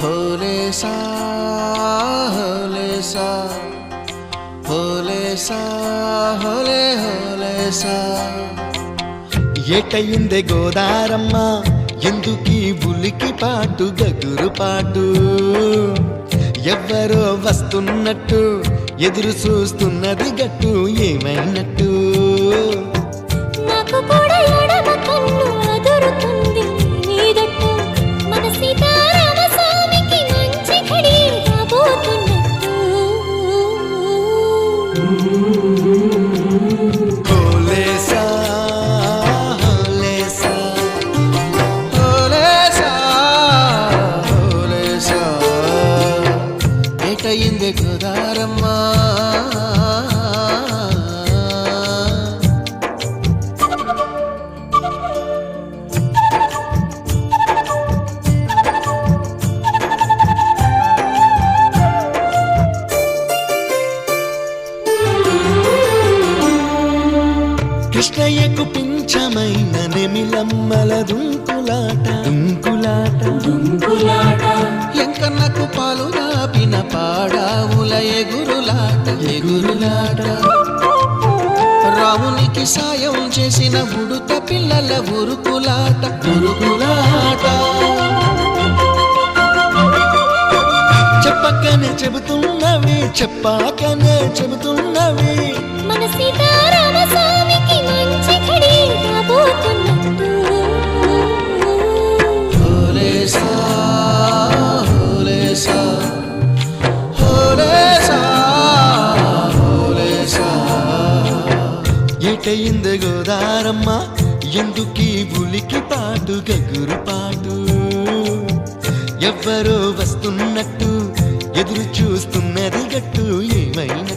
भोले सा होले सा होले सा होले होले सा ఏటయిందే గోదారమ్మ ఎందుకీ ఉలికి పాటు గగురు పాటు? ఎవ్వరో వస్తున్నట్టు ఎదురు చూస్తున్నది గట్టు ఏమైనట్టు? నాకు కూడా కృష్ణయ్యకు పింఛమైన నెమిలమ్మల దుంకులాట. దుంకులాట. ఎంకన్నకు పాలు దాపిన పాడావుల ఎగురులాట. ఎగురులాట. రామునికి సాయం చేసిన ఉడుత పిల్లల ఉరుకులాట. ఉరుకులాట. చెప్పకనే చెబుతున్నవి చెప్పాకనే చెబుతున్నవి. మన సీతారామ ఏటయింది గోదారమ్మ ఎందుకీ బులికి పాటు గగురు పాటు? ఎవ్వరో వస్తున్నట్టు ఎదురు చూస్తున్నది గట్టు ఏమైనా